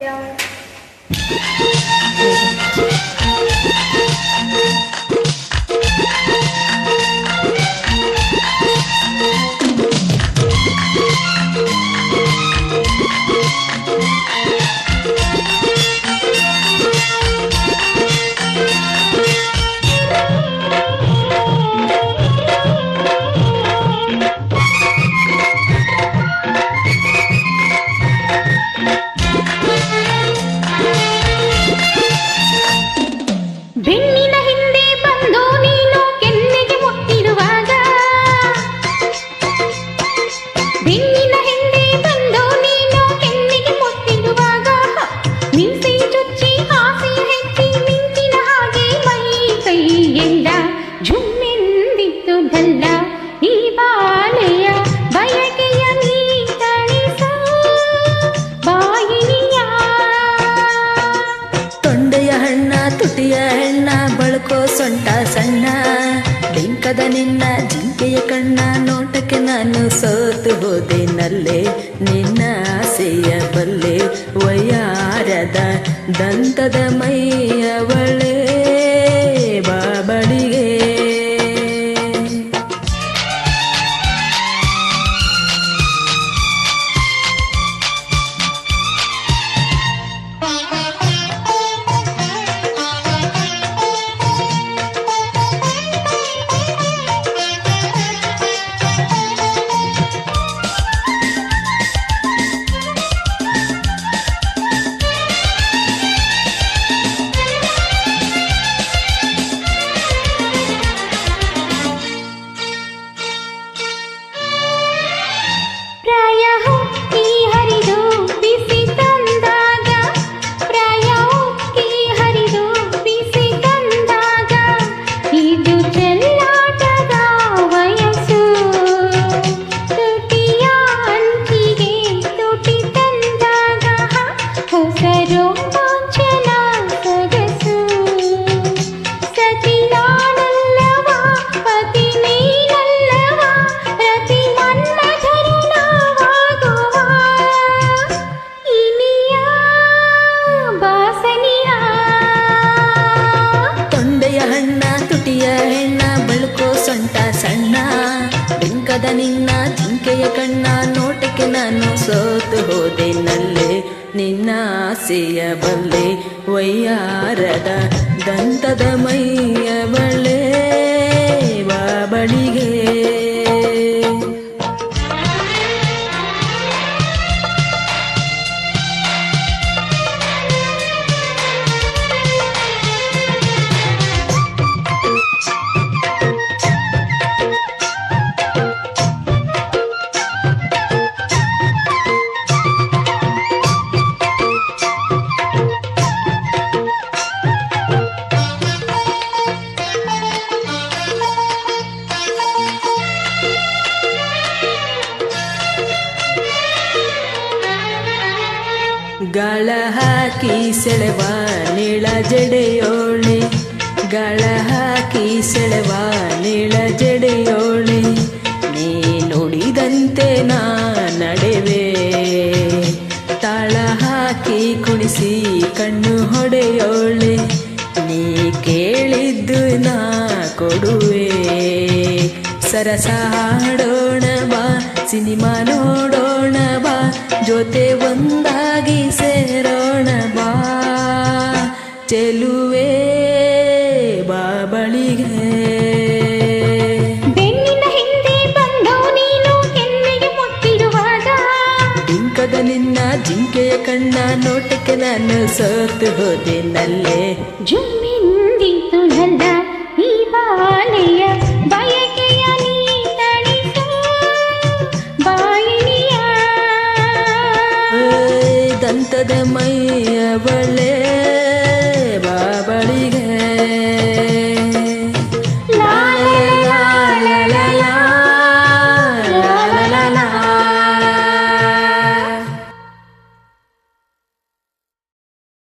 ಬೆನ್ನಿನ ತುಟಿಯ ಹೆಣ್ಣ, ಬಳಕೋ ಸೊಂಟ ಸಣ್ಣ. ಡಿಂಕದ ನಿನ್ನ ಜಿಂಕೆಯ ಕಣ್ಣ, ನೋಟಕ್ಕೆ ನಾನು ಸೋತು ಹೋದೆ ನಲ್ಲೆ. ನಿನ್ನ ಆಸೆಯ ಬಲ್ಲೆ ವಯ್ಯಾರದ ದಂತದ ಮೈಯವಳೆ. ನಾನು ಸೋತು ಹೋದೆ ನಲ್ಲೆ ನಿನ್ನ ಆಸೆಯ ಬಲ್ಲೆ ವಯ್ಯಾರದ ದಂತದ ಮೈಯ ಗಳ ಹಾಕಿ ಸೆಳೆವ ನೀಳ ಜಡೆಯೋಳೆ ಗಳ ಹಾಕಿ ಸೆಳೆವ ನೀಳ ಜಡೆಯೋಳೆ ನೀ ನುಡಿದಂತೆ ನಾ ನಡೆವೆ. ತಾಳ ಹಾಕಿ ಕುಣಿಸಿ ಕಣ್ಣು ಹೊಡೆಯೋಳೆ ನೀ ಕೇಳಿದ್ದು ನಾ ಕೊಡುವೆ. ಸರಸ ಬಾ, ಸಿನಿಮಾ ನೋಡೋಣ ಜೊತೆ ಒಂದಾಗಿ ಸೇರೋಣ ಬಾ. ಚೆಲುವೆ ಬಾಬಳಿಗೆ. ಬೆನ್ನಿನ ಹಿಂದೆ ಬಂದು ನೀನು ಮುಟ್ಟಿರುವಾಗ ಡಿಂಕದ ನಿನ್ನ ಜಿಂಕೆಯ ಕಣ್ಣ ನೋಟಕ್ಕೆ ನಾನು ಸೋತು ಹೋದೆ ನಲ್ಲೇ ಜುಮ್ಮಿಂದಿತ್ತು ನನ್ನ ಬಾಳೆಯ ಸತತ ಮೈ